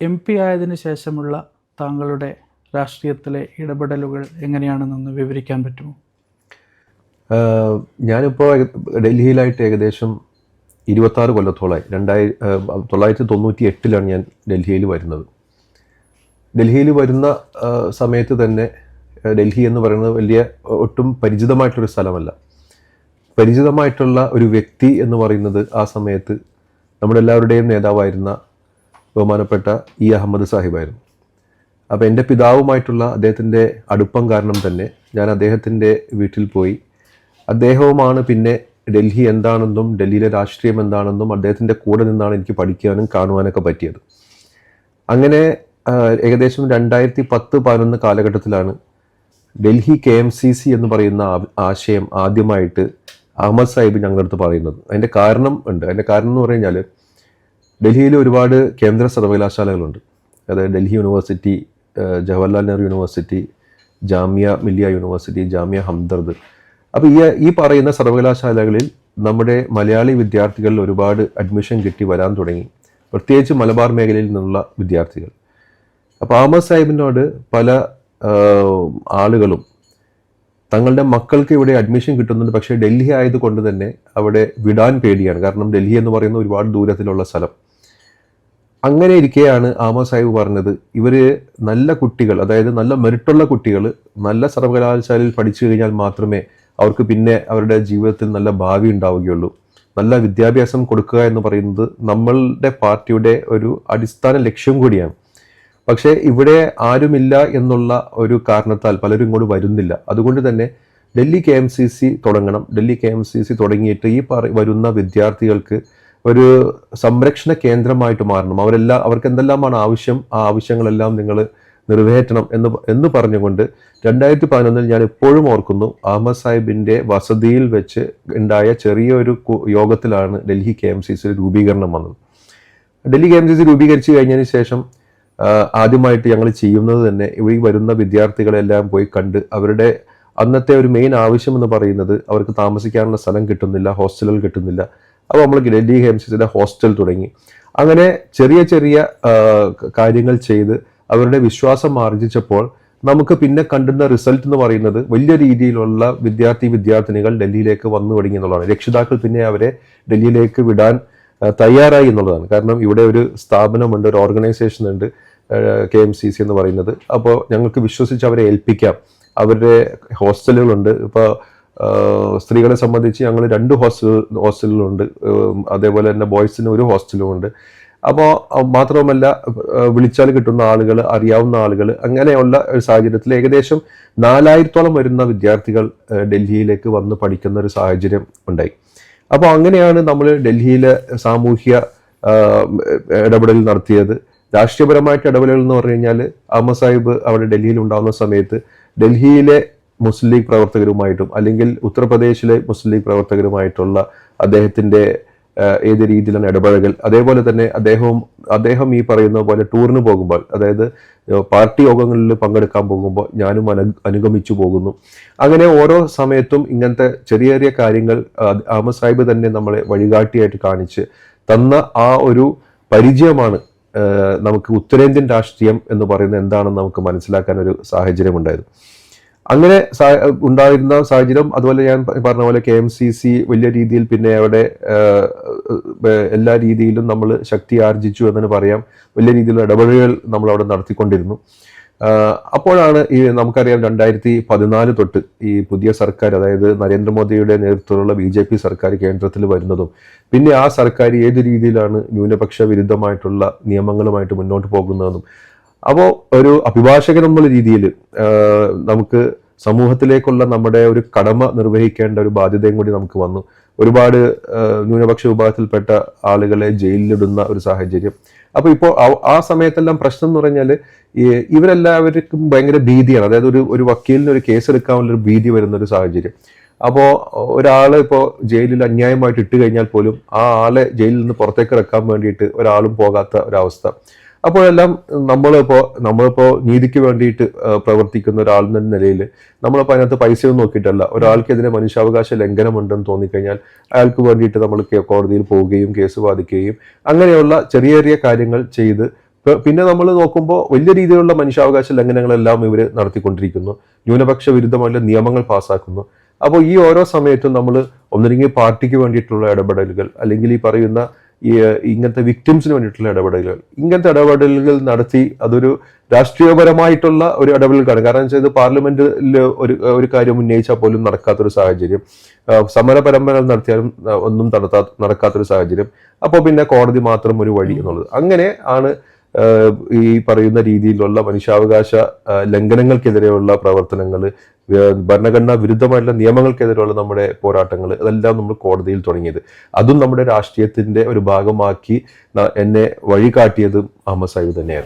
M P ആയതിനു ശേഷമുള്ള താങ്കളുടെ രാഷ്ട്രീയത്തിലെ ഇടപെടലുകൾ എങ്ങനെയാണെന്നൊന്ന് വിവരിക്കാൻ പറ്റുമോ? ഞാനിപ്പോൾ ഡൽഹിയിലായിട്ട് ഏകദേശം ഇരുപത്താറ് കൊല്ലത്തോളായി. രണ്ടായി തൊള്ളായിരത്തി തൊണ്ണൂറ്റി എട്ടിലാണ് ഞാൻ ഡൽഹിയിൽ വരുന്നത്. ഡൽഹിയിൽ വരുന്ന സമയത്ത് തന്നെ ഡൽഹി എന്ന് പറയുന്നത് വലിയ ഒട്ടും പരിചിതമായിട്ടൊരു സ്ഥലമല്ല. പരിചിതമായിട്ടുള്ള ഒരു വ്യക്തി എന്ന് പറയുന്നത് ആ സമയത്ത് നമ്മളെല്ലാവരുടെയും നേതാവായിരുന്ന ബഹുമാനപ്പെട്ട ഇ അഹമ്മദ് സാഹിബായിരുന്നു. അപ്പോൾ എന്റെ പിതാവുമായിട്ടുള്ള അദ്ദേഹത്തിന്റെ അടുപ്പം കാരണം തന്നെ ഞാൻ അദ്ദേഹത്തിന്റെ വീട്ടിൽ പോയി. അദ്ദേഹവുമാണ് പിന്നെ ഡൽഹി എന്താണെന്നും ഡൽഹിയിലെ രാഷ്ട്രീയം എന്താണെന്നും അദ്ദേഹത്തിന്റെ കൂടെ നിന്നാണ് എനിക്ക് പഠിക്കാനും കാണുവാനൊക്കെ പറ്റിയത്. അങ്ങനെ ഏകദേശം രണ്ടായിരത്തി പത്ത് പതിനൊന്ന് കാലഘട്ടത്തിലാണ് Delhi K M C C എന്ന് പറയുന്ന ആശയം ആദ്യമായിട്ട് അഹമ്മദ് സാഹിബ് ഞങ്ങളുടെ അടുത്ത് പറയുന്നത്. അതിന്റെ കാരണം ഉണ്ട്. അതിന്റെ കാരണം എന്ന് പറഞ്ഞു കഴിഞ്ഞാൽ ഡൽഹിയിൽ ഒരുപാട് കേന്ദ്ര സർവകലാശാലകളുണ്ട്. അതായത് Delhi university Jawaharlal Nehru university Jamia Millia university ജാമ്യ ഹംദർദ്. അപ്പോൾ ഈ ഈ പറയുന്ന സർവകലാശാലകളിൽ നമ്മുടെ മലയാളി വിദ്യാർത്ഥികളിൽ ഒരുപാട് അഡ്മിഷൻ കിട്ടി വരാൻ തുടങ്ങി. പ്രത്യേകിച്ച് മലബാർ മേഖലയിൽ നിന്നുള്ള വിദ്യാർത്ഥികൾ. അപ്പോൾ അഹമ്മദ് സാഹിബിനോട് പല ആളുകളും തങ്ങളുടെ മക്കൾക്ക് ഇവിടെ അഡ്മിഷൻ കിട്ടുന്നുണ്ട്. പക്ഷേ ഡൽഹി ആയതുകൊണ്ട് തന്നെ അവിടെ വിടാൻ പേടിയാണ്. കാരണം ഡൽഹി എന്ന് പറയുന്ന ഒരുപാട് ദൂരത്തിലുള്ള സ്ഥലം. അങ്ങനെ ഇരിക്കെയാണ് ആമ സാഹിബ് പറഞ്ഞത്. ഇവർ നല്ല കുട്ടികൾ അതായത് നല്ല മെറിറ്റുള്ള കുട്ടികൾ നല്ല സർവകലാശാലയിൽ പഠിച്ചു കഴിഞ്ഞാൽ മാത്രമേ അവർക്ക് പിന്നെ അവരുടെ ജീവിതത്തിൽ നല്ല ഭാവി ഉണ്ടാവുകയുള്ളൂ. നല്ല വിദ്യാഭ്യാസം കൊടുക്കുക എന്ന് പറയുന്നത് നമ്മളുടെ പാർട്ടിയുടെ ഒരു അടിസ്ഥാന ലക്ഷ്യം കൂടിയാണ്. പക്ഷേ ഇവിടെ ആരുമില്ല എന്നുള്ള ഒരു കാരണത്താൽ പലരും ഇങ്ങോട്ട് വരുന്നില്ല. അതുകൊണ്ട് തന്നെ Delhi K M C C തുടങ്ങണം. Delhi K M C C തുടങ്ങിയിട്ട് ഈ വരുന്ന വിദ്യാർത്ഥികൾക്ക് ഒരു സംരക്ഷണ കേന്ദ്രമായിട്ട് മാറണം. അവരെല്ലാം അവർക്ക് എന്തെല്ലാമാണ് ആവശ്യം ആ ആവശ്യങ്ങളെല്ലാം നിങ്ങൾ നിറവേറ്റണം എന്ന് എന്ന് പറഞ്ഞുകൊണ്ട് രണ്ടായിരത്തി പതിനൊന്നിൽ ഞാൻ ഇപ്പോഴും ഓർക്കുന്നു അഹമ്മദ് സാഹിബിന്റെ വസതിയിൽ വെച്ച് ഉണ്ടായ ചെറിയൊരു യോഗത്തിലാണ് Delhi K M C C രൂപീകരണം വന്നത്. Delhi K M C C രൂപീകരിച്ചു കഴിഞ്ഞതിന് ശേഷം ആദ്യമായിട്ട് ഞങ്ങൾ ചെയ്യുന്നത് തന്നെ ഈ വരുന്ന വിദ്യാർത്ഥികളെല്ലാം പോയി കണ്ട് അവരുടെ അന്നത്തെ ഒരു മെയിൻ ആവശ്യം എന്ന് പറയുന്നത് അവർക്ക് താമസിക്കാനുള്ള സ്ഥലം കിട്ടുന്നില്ല ഹോസ്റ്റലുകൾ കിട്ടുന്നില്ല അപ്പോൾ നമ്മൾ ഡൽഹി സിയുടെ ഹോസ്റ്റൽ തുടങ്ങി. അങ്ങനെ ചെറിയ ചെറിയ കാര്യങ്ങൾ ചെയ്ത് അവരുടെ വിശ്വാസം ആർജിച്ചപ്പോൾ നമുക്ക് പിന്നെ കണ്ടുന്ന റിസൾട്ട് എന്ന് പറയുന്നത് വലിയ രീതിയിലുള്ള വിദ്യാർത്ഥി വിദ്യാർത്ഥിനികൾ ഡൽഹിയിലേക്ക് വന്നു തുടങ്ങി എന്നുള്ളതാണ്. രക്ഷിതാക്കൾ പിന്നെ അവരെ ഡൽഹിയിലേക്ക് വിടാൻ തയ്യാറായി എന്നുള്ളതാണ്. കാരണം ഇവിടെ ഒരു സ്ഥാപനമുണ്ട് ഒരു ഓർഗനൈസേഷൻ ഉണ്ട് കെ എം സി സി എന്ന് പറയുന്നത്. അപ്പോൾ ഞങ്ങൾക്ക് വിശ്വസിച്ച് അവരെ ഏൽപ്പിക്കാം. അവരുടെ ഹോസ്റ്റലുകളുണ്ട്. ഇപ്പോൾ സ്ത്രീകളെ സംബന്ധിച്ച് ഞങ്ങൾ രണ്ട് ഹോസ്റ്റൽ ഹോസ്റ്റലുകളുണ്ട്. അതേപോലെ തന്നെ ബോയ്സിന് ഒരു ഹോസ്റ്റലും ഉണ്ട് അപ്പോൾ മാത്രവുമല്ല വിളിച്ചാൽ കിട്ടുന്ന ആളുകൾ അറിയാവുന്ന ആളുകൾ അങ്ങനെയുള്ള ഒരു സാഹചര്യത്തിൽ ഏകദേശം നാലായിരത്തോളം വരുന്ന വിദ്യാർത്ഥികൾ ഡൽഹിയിലേക്ക് വന്ന് പഠിക്കുന്ന ഒരു സാഹചര്യം ഉണ്ടായി. അപ്പോൾ അങ്ങനെയാണ് നമ്മൾ ഡൽഹിയിലെ സാമൂഹ്യ ഇടപെടൽ നടത്തിയത്. രാഷ്ട്രീയപരമായിട്ട് ഇടപെടൽ എന്ന് പറഞ്ഞു കഴിഞ്ഞാൽ അഹമ്മദ് സാഹിബ് അവിടെ ഡൽഹിയിൽ ഉണ്ടാകുന്ന സമയത്ത് ഡൽഹിയിലെ മുസ്ലിം ലീഗ് പ്രവർത്തകരുമായിട്ടും അല്ലെങ്കിൽ ഉത്തർപ്രദേശിലെ മുസ്ലിം ലീഗ് പ്രവർത്തകരുമായിട്ടുള്ള അദ്ദേഹത്തിന്റെ ഏത് രീതിയിലാണ് ഇടപഴകൽ. അതേപോലെ തന്നെ അദ്ദേഹവും അദ്ദേഹം ഈ പറയുന്ന പോലെ ടൂറിന് പോകുമ്പോൾ അതായത് പാർട്ടി യോഗങ്ങളിൽ പങ്കെടുക്കാൻ പോകുമ്പോൾ ഞാനും അനു അനുഗമിച്ചു പോകുന്നു. അങ്ങനെ ഓരോ സമയത്തും ഇങ്ങനത്തെ ചെറിയ ചെറിയ കാര്യങ്ങൾ അഹമ്മദ് സാഹിബ് തന്നെ നമ്മളെ വഴികാട്ടിയായിട്ട് കാണിച്ച് തന്ന ആ ഒരു പരിചയമാണ് നമുക്ക് ഉത്തരേന്ത്യൻ രാഷ്ട്രീയം എന്ന് പറയുന്നത് എന്താണെന്ന് നമുക്ക് മനസ്സിലാക്കാൻ ഒരു സാഹചര്യം അങ്ങനെ ഉണ്ടായിരുന്ന സാഹചര്യം അതുപോലെ ഞാൻ പറഞ്ഞ പോലെ കെ എം സി സി വലിയ രീതിയിൽ പിന്നെ അവിടെ എല്ലാ രീതിയിലും നമ്മൾ ശക്തി ആർജിച്ചു എന്ന് പറയാം. വലിയ രീതിയിലുള്ള ഇടപെടലുകൾ നമ്മൾ അവിടെ നടത്തിക്കൊണ്ടിരുന്നു. അപ്പോഴാണ് ഈ നമുക്കറിയാം രണ്ടായിരത്തി പതിനാല് തൊട്ട് ഈ പുതിയ സർക്കാർ അതായത് നരേന്ദ്രമോദിയുടെ നേതൃത്വത്തിലുള്ള ബി ജെ പി സർക്കാർ കേന്ദ്രത്തിൽ വരുന്നതും പിന്നെ ആ സർക്കാർ ഏത് രീതിയിലാണ് ന്യൂനപക്ഷ വിരുദ്ധമായിട്ടുള്ള നിയമങ്ങളുമായിട്ട് മുന്നോട്ട് പോകുന്നതെന്നും അപ്പോൾ ഒരു അഭിഭാഷകൻ എന്നുള്ള രീതിയിൽ നമുക്ക് സമൂഹത്തിലേക്കുള്ള നമ്മുടെ ഒരു കടമ നിർവഹിക്കേണ്ട ഒരു ബാധ്യതയും കൂടി നമുക്ക് വന്നു. ഒരുപാട് ന്യൂനപക്ഷ വിഭാഗത്തിൽപ്പെട്ട ആളുകളെ ജയിലിലിടുന്ന ഒരു സാഹചര്യം. അപ്പോൾ ഇപ്പോൾ ആ- സമയത്തെല്ലാം പ്രശ്നം എന്ന് പറഞ്ഞാൽ ഇവരെല്ലാവർക്കും ഭയങ്കര ഭീതിയാണ്. അതായത് ഒരു ഒരു വക്കീലിന് ഒരു കേസ് എടുക്കാനുള്ള ഒരു ഭീതി വരുന്ന ഒരു സാഹചര്യം. അപ്പോൾ ഒരാൾ ഇപ്പോൾ ജയിലിൽ അന്യായമായിട്ട് ഇട്ട് കഴിഞ്ഞാൽ പോലും ആ ആളെ ജയിലിൽ നിന്ന് പുറത്തേക്ക് ഇറക്കാൻ വേണ്ടിയിട്ട് ഒരാളും പോകാത്ത ഒരവസ്ഥ. അപ്പോഴെല്ലാം നമ്മളിപ്പോൾ നമ്മളിപ്പോൾ നീതിക്ക് വേണ്ടിയിട്ട് പ്രവർത്തിക്കുന്ന ഒരാൾ എന്ന നിലയിൽ നമ്മളിപ്പോൾ അതിനകത്ത് പൈസയൊന്നും നോക്കിയിട്ടല്ല. ഒരാൾക്കെതിരെ മനുഷ്യാവകാശ ലംഘനമുണ്ടെന്ന് തോന്നിക്കഴിഞ്ഞാൽ അയാൾക്ക് വേണ്ടിയിട്ട് നമ്മൾ കോടതിയിൽ പോവുകയും കേസ് വാദിക്കുകയും അങ്ങനെയുള്ള ചെറിയ ചെറിയ കാര്യങ്ങൾ ചെയ്ത് പിന്നെ നമ്മൾ നോക്കുമ്പോൾ വലിയ രീതിയിലുള്ള മനുഷ്യാവകാശ ലംഘനങ്ങളെല്ലാം ഇവർ നടത്തിക്കൊണ്ടിരിക്കുന്നു. ന്യൂനപക്ഷ വിരുദ്ധമായുള്ള നിയമങ്ങൾ പാസ്സാക്കുന്നു അപ്പോൾ ഈ ഓരോ സമയത്തും നമ്മൾ ഒന്നില്ലെങ്കിൽ പാർട്ടിക്ക് വേണ്ടിയിട്ടുള്ള ഇടപെടലുകൾ അല്ലെങ്കിൽ ഈ പറയുന്ന ഈ ഇങ്ങനത്തെ വിക്ടിംസിന് വേണ്ടിയിട്ടുള്ള ഇടപെടലുകൾ. ഇങ്ങനത്തെ ഇടപെടലുകൾ നടത്തി അതൊരു രാഷ്ട്രീയപരമായിട്ടുള്ള ഒരു ഇടപെടലുകളാണ്. കാരണം വെച്ചാൽ ഇത് പാർലമെന്റിൽ ഒരു ഒരു കാര്യം ഉന്നയിച്ചാൽ പോലും നടക്കാത്തൊരു സാഹചര്യം. സമര പരമ്പരകൾ നടത്തിയാലും ഒന്നും നടത്താ നടക്കാത്തൊരു സാഹചര്യം. അപ്പോൾ പിന്നെ കോടതി മാത്രം ഒരു വഴി എന്നുള്ളത്. അങ്ങനെ ആണ് ഈ പറയുന്ന രീതിയിലുള്ള മനുഷ്യാവകാശ ലംഘനങ്ങൾക്കെതിരെയുള്ള പ്രവർത്തനങ്ങൾ ഭരണഘടനാ വിരുദ്ധമായിട്ടുള്ള നിയമങ്ങൾക്കെതിരെയുള്ള നമ്മുടെ പോരാട്ടങ്ങൾ അതെല്ലാം നമ്മൾ കോടതിയിൽ തുടങ്ങിയത്. അതും നമ്മുടെ രാഷ്ട്രീയത്തിന്റെ ഒരു ഭാഗമാക്കി എന്നെ വഴികാട്ടിയതും അഹമ്മദ് സാഹിബ് തന്നെയായിരുന്നു.